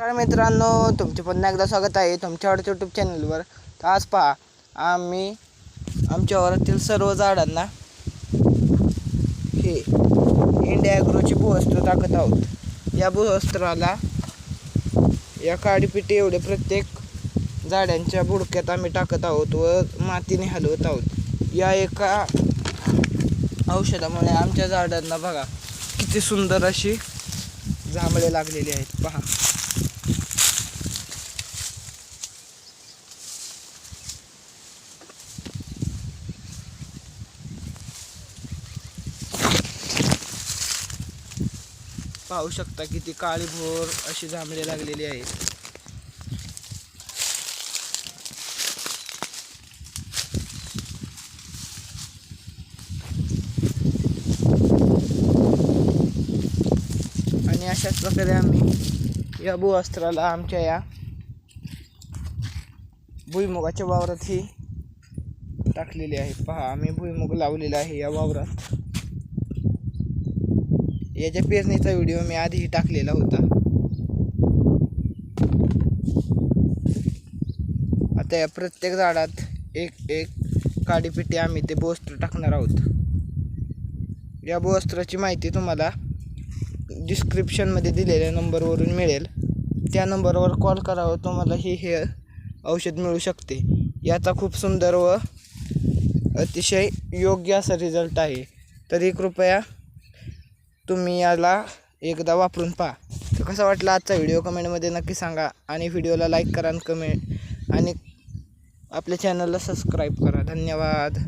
नमस्कार मित्रांनो तुमचे पुन्हा एकदा स्वागत आहे तुमच्या आवडत्या यूट्यूब चॅनलवर तर आज पहा आम्ही आमच्या वरातील सर्व झाडांना हे इंडिया ॲग्रोची भूवस्त्र टाकत आहोत. या भूवस्त्राला या काडीपिटी एवढे प्रत्येक झाडांच्या बुडक्यात आम्ही टाकत आहोत व मातीने हलवत आहोत. या एका औषधामुळे आमच्या झाडांना बघा किती सुंदर अशी जांभळे लागलेली आहेत. पहा. पाहू शकता की ती काळी भोर अशी जांभळे लागलेली आहेत आणि अशाच प्रकारे आम्ही या भूअस्त्राला आमच्या या भुईमुगाच्या वावरात ही टाकलेली आहे. पहा आम्ही भुईमुग लावलेला आहे या वावरात. याच्या पेरणीचा व्हिडिओ मी आधीही टाकलेला होता. आता या प्रत्येक झाडात एक एक काडीपिटी आम्ही ते बोस्त्र टाकणार आहोत. या बोस्त्राची माहिती तुम्हाला डिस्क्रिप्शनमध्ये दिलेल्या नंबरवरून मिळेल. त्या नंबरवर कॉल करावं तुम्हाला ही हे औषध मिळू शकते. याचा खूप सुंदर व अतिशय योग्य असा रिझल्ट आहे. तरी कृपया तुम्ही याला एकदा वापरून पहा. तर कसा वाटला आजचा व्हिडिओ कमेंटमध्ये नक्की सांगा. आणि व्हिडिओला लाईक करा आणि कमेंट आणि आपल्या चॅनलला सबस्क्राईब करा. धन्यवाद.